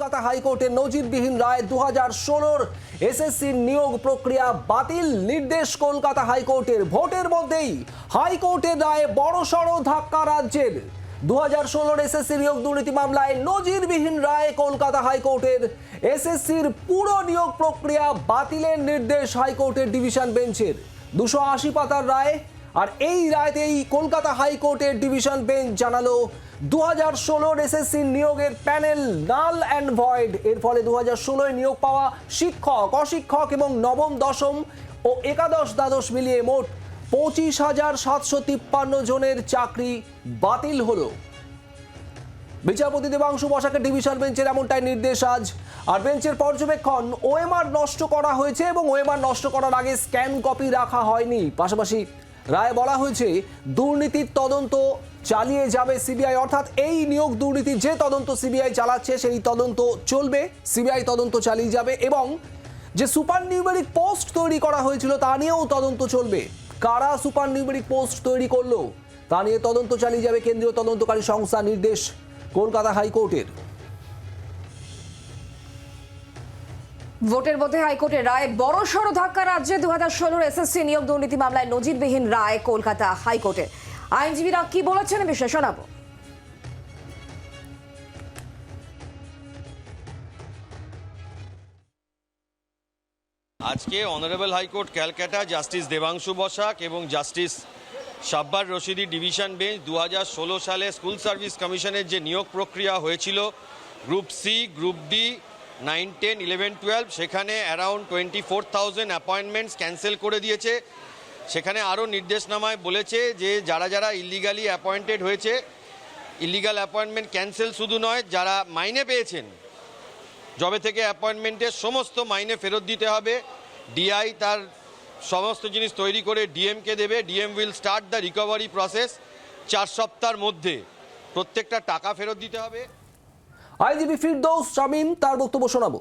কলকাতা হাইকোর্টের নজিরবিহীন রায় দু হাজার ষোলোর এসএসসির নিয়োগ প্রক্রিয়া বাতিল নির্দেশ কলকাতা হাইকোর্টের ভোটের মধ্যেই। হাইকোর্টের রায়ে বড়সড় ধাক্কা রাজ্যের। দু হাজার ষোলোর এসএসসি নিয়োগ দুর্নীতি মামলায় নজিরবিহীন রায় কলকাতা হাইকোর্টের। এসএসসির পুরো নিয়োগ প্রক্রিয়া বাতিলের নির্দেশ হাইকোর্টের ডিভিশন বেঞ্চের। দুশো আশি পাতার রায় আর এই রায়তেই কলকাতা হাইকোর্টের ডিভিশন বেঞ্চ জানালো দু হাজার ষোলোর এসএসসি নিয়োগের প্যানেল নাল অ্যান্ড ভয়েড। এর ফলে দু হাজার ষোলোয় নিয়োগ পাওয়া শিক্ষক, অশিক্ষক এবং নবম, দশম ও একাদশ, দ্বাদশ মিলিয়ে মোট পঁচিশ হাজার সাতশো তিপ্পান্ন জনের চাকরি বাতিল হলো। বিচারপতি দেবাংশু বসাকের ডিভিশন বেঞ্চের এমনটাই নির্দেশ আজ। আর বেঞ্চের পর্যবেক্ষণ, ওএমআর নষ্ট করা হয়েছে এবং ওএমআর নষ্ট করার আগে স্ক্যান কপি রাখা হয়নি। পাশাপাশি রায়ে বলা হয়েছে, দুর্নীতির তদন্ত চালিয়ে যাবে সিবিআই, অর্থাৎ এই নিয়োগ দুর্নীতির যে তদন্ত সিবিআই চালাচ্ছে, সেই তদন্ত চলবে, সিবিআই তদন্ত চালিয়ে যাবে এবং যে সুপার নিউমেরিক পোস্ট তৈরি করা হয়েছিল, তা নিয়েও তদন্ত চলবে। কারা সুপার নিউমেরিক পোস্ট তৈরি করল, তা নিয়ে তদন্ত চালিয়ে যাবে কেন্দ্রীয় তদন্তকারী সংস্থা নির্দেশ কলকাতা হাইকোর্টের। ভোটের মধ্যে হাইকোর্টের রায় বড় সড় ধাক্কা রাজ্যে। দু হাজার ষোলোর এসএসসি নিয়োগ দুর্নীতি মামলায় নজিরবিহীন রায় কলকাতা হাইকোর্টের। আইনজীবীরা কি বলেছেন বিষয়ে শোনাবো। আজকে honourable high court Calcutta justice Debangshu Basak এবং justice Sabbar Rashidi division bench দু হাজার ষোলো সালে স্কুল সার্ভিস কমিশনের যে নিয়োগ প্রক্রিয়া হয়েছিল, group C, group D nine, ten, eleven, twelve, সেখানে around twenty four thousand appointments cancel করে দিয়েছে। সেখানে আরও নির্দেশনামায় বলেছে যে যারা যারা ইলিগালি অ্যাপয়েন্টেড হয়েছে ইলিগাল অ্যাপয়েন্টমেন্ট ক্যান্সেল শুধু নয়, যারা মাইনে পেয়েছেন জবে থেকে অ্যাপয়েন্টমেন্টের সমস্ত মাইনে ফেরত দিতে হবে ডিআই তার সমস্ত জিনিস তৈরি করে ডিএমকে দেবে। DM will start the recovery process চার সপ্তাহের মধ্যে। প্রত্যেকটা টাকা ফেরত দিতে হবে। আইনজীবী ফিরদৌস, শামীম, তার বক্তব্য শোনাবো।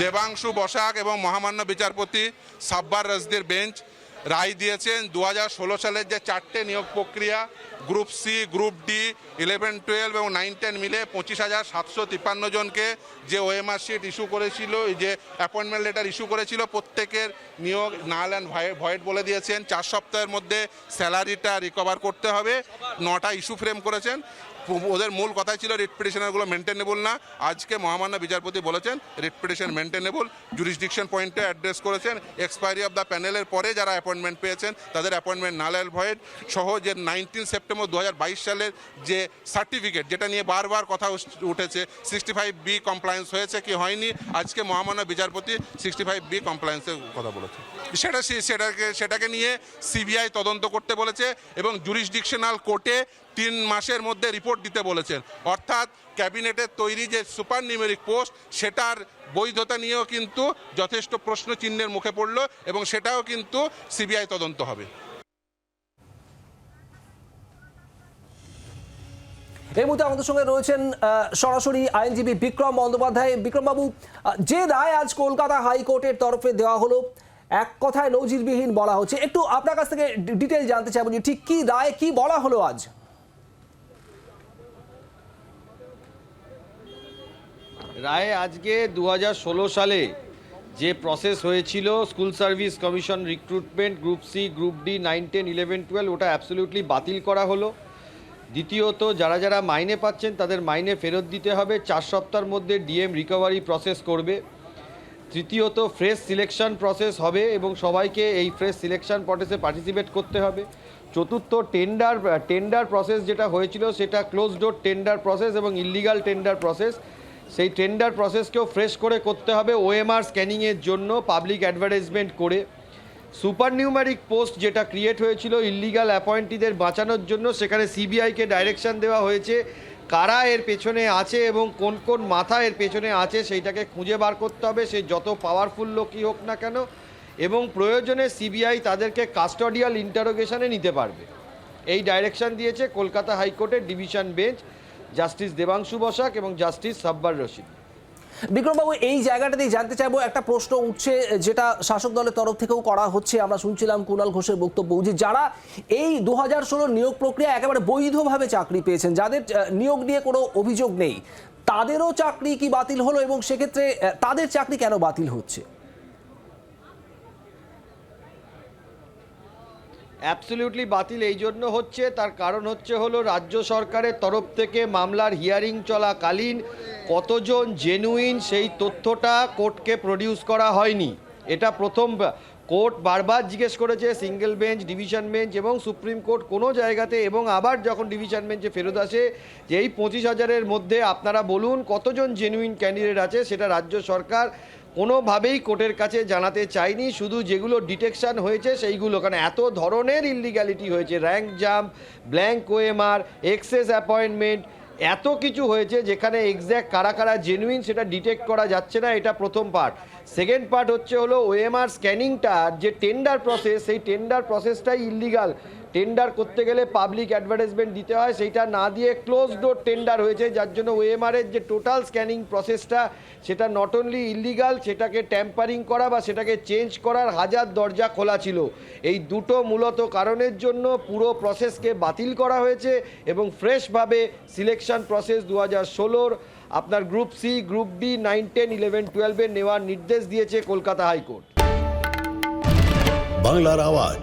দেবাংশু বসাক এবং মহামান্য বিচারপতি সাব্বার রজদের বেঞ্চ রায় দিয়েছেন দু হাজার ষোলো সালের যে চারটে নিয়োগ প্রক্রিয়া, group C group D eleven twelve এবং নাইন টেন মিলে পঁচিশ হাজার সাতশো তিপ্পান্ন জনকে যে ওএমআর শিট ইস্যু করেছিল যে অ্যাপয়েন্টমেন্ট লেটার ইস্যু করেছিল, প্রত্যেকের নিয়োগ নাল অ্যান্ড ভয়েড বলে দিয়েছেন। চার সপ্তাহের মধ্যে স্যালারিটা রিকভার করতে হবে। নটা ইস্যু ফ্রেম করেছেন। ওদের মূল কথাই ছিল রিট পিটিশনারগুলো মেনটেনেবল না। আজকে মহামান্য বিচারপতি বলেছেন, রিট পিটিশন মেনটেনেবল জুরিসডিকশন পয়েন্টে অ্যাড্রেস করেছেন। এক্সপায়ারি অফ দ্য প্যানেলের পরে যারা অ্যাপয়েন্টমেন্ট পেয়েছেন, তাদের অ্যাপয়েন্টমেন্ট নাল অ্যান্ড ভয়েড সহ যে নাইনটিন সেপ্টেম্বর দু হাজার বাইশ সালের যে সার্টিফিকেট যেটা নিয়ে বারবার কথা উঠেছে সিক্সটি ফাইভ বি কমপ্লায়েন্স হয়েছে কি হয়নি? আজকে মহামান্য বিচারপতি সিক্সটি ফাইভ বি কমপ্লায়েন্সের কথা বলেছে সেটা সেটাকে সেটাকে নিয়ে সিবিআই তদন্ত করতে বলেছে এবং জুরিসডিকশনাল কোর্টে তিন মাসের মধ্যে রিপোর্ট দিতে বলেছেন। অর্থাৎ ক্যাবিনেটের তৈরি যে সুপার নিউমেরিক পোস্ট, সেটার বৈধতা নিয়েও কিন্তু যথেষ্ট প্রশ্ন চিহ্নের মুখে পড়ল এবং সেটাও কিন্তু সিবিআই তদন্ত হবে। এই মুহূর্তে আমাদের সঙ্গে রয়েছেন সরাসরি আইনজীবী বিক্রম বন্দ্যোপাধ্যায়। বিক্রমবাবু যে রায় আজ কলকাতা হাইকোর্টের তরফে দেওয়া হলো, এক কথায় নজিরবিহীন বলা হচ্ছে। একটু আপনার কাছ থেকে ডিটেল জানতে চাইব যে ঠিক কি রায়, কি বলা হলো আজ? রায়ে আজকে দু হাজার ষোলো সালে যে প্রসেস হয়েছিল school service commission recruitment group C group D nine ten eleven twelve ওটা অ্যাবসলিউটলি বাতিল করা হলো। দ্বিতীয়ত, যারা যারা মাইনে পাচ্ছেন, তাদের মাইনে ফেরত দিতে হবে। চার সপ্তাহের মধ্যে ডিএম রিকভারি প্রসেস করবে। তৃতীয়ত ফ্রেশ সিলেকশন প্রসেস হবে এবং সবাইকে এই ফ্রেশ সিলেকশন প্রসেসে পার্টিসিপেট করতে হবে। চতুর্থ টেন্ডার টেন্ডার প্রসেস যেটা হয়েছিল, সেটা ক্লোজ ডোর টেন্ডার প্রসেস এবং ইলিগাল টেন্ডার প্রসেস সেই টেন্ডার প্রসেসকেও ফ্রেশ করে করতে হবে ওএমআর স্ক্যানিংয়ের জন্য পাবলিক অ্যাডভার্টাইজমেন্ট করে। সুপার নিউমারিক পোস্ট যেটা ক্রিয়েট হয়েছিল ইল্লিগাল অ্যাপয়েন্টিদের বাঁচানোর জন্য, সেখানে সিবিআইকে ডাইরেকশন দেওয়া হয়েছে। কারা এর পেছনে আছে এবং কোন কোন মাথা এর পেছনে আছে, সেইটাকে খুঁজে বার করতে হবে। সে যত পাওয়ারফুল লোকই হোক না কেন, এবং প্রয়োজনে সিবিআই তাদেরকে কাস্টোডিয়াল ইন্টারোগেশনে নিতে পারবে। এই ডাইরেকশন দিয়েছে কলকাতা হাইকোর্টের division bench justice Debangshu Basak এবং জাস্টিস সাব্বার রশিদ। বিক্রমবাবু, এই জায়গাটাতেই জানতে চাইব, একটা প্রশ্ন উঠছে, যেটা শাসক দলের তরফ থেকেও করা হচ্ছে। আমরা শুনছিলাম কুণাল ঘোষের বক্তব্য যে যারা এই দু হাজার নিয়োগ প্রক্রিয়া একেবারে বৈধভাবে চাকরি পেয়েছেন, যাদের নিয়োগ নিয়ে কোনো অভিযোগ নেই, তাদেরও চাকরি কি বাতিল হলো এবং সেক্ষেত্রে তাদের চাকরি কেন বাতিল হচ্ছে? অ্যাবসলিউটলি বাতিল এই জন্য হচ্ছে, তার কারণ হচ্ছে হলো রাজ্য সরকারের তরফ থেকে মামলার হিয়ারিং চলাকালীন কতজন জেনুইন সেই তথ্যটা কোর্টকে প্রডিউস করা হয়নি। এটা প্রথম কোর্ট বারবার জিজ্ঞেস করেছে সিঙ্গেল বেঞ্চ ডিভিশন বেঞ্চ এবং সুপ্রিম কোর্ট কোনো জায়গাতে এবং আবার যখন ডিভিশন বেঞ্চে ফেরত আসে, যে এই পঁচিশ হাজারের মধ্যে আপনারা বলুন কতজন জেনুইন ক্যান্ডিডেট আছে, সেটা রাজ্য সরকার কোনোভাবেই কোর্টের কাছে জানাতে চাইনি, শুধু যেগুলো ডিটেকশন হয়েছে সেইগুলো। কারণ এত ধরনের ইলিগ্যালিটি হয়েছে rank jump blank OMR excess appointment এত কিছু হয়েছে যেখানে এক্স্যাক্ট কারা কারা জেনুইন সেটা ডিটেক্ট করা যাচ্ছে না, এটা প্রথম পার্ট সেকেন্ড পার্ট হচ্ছে হলো ওএমআর স্ক্যানিংটার যে টেন্ডার প্রসেস সেই টেন্ডার প্রসেসটাই ইলিগাল টেন্ডার করতে গেলে পাবলিক অ্যাডভার্টাইজমেন্ট দিতে হয়, সেইটা না দিয়ে ক্লোজ ডোর টেন্ডার হয়েছে, যার জন্য ওএমআরের যে টোটাল স্ক্যানিং প্রসেসটা সেটা নট অনলি ইলিগাল সেটাকে ট্যাম্পারিং করা বা সেটাকে চেঞ্জ করার হাজার দরজা খোলা ছিল। এই দুটো মূলত কারণের জন্য পুরো প্রসেসকে বাতিল করা হয়েছে এবং ফ্রেশভাবে সিলেকশন প্রসেস দু হাজার ষোলোর আপনার group C group D nine ten eleven টুয়েলভে নেওয়ার নির্দেশ দিয়েছে কলকাতা হাইকোর্ট। বাংলার আওয়াজ।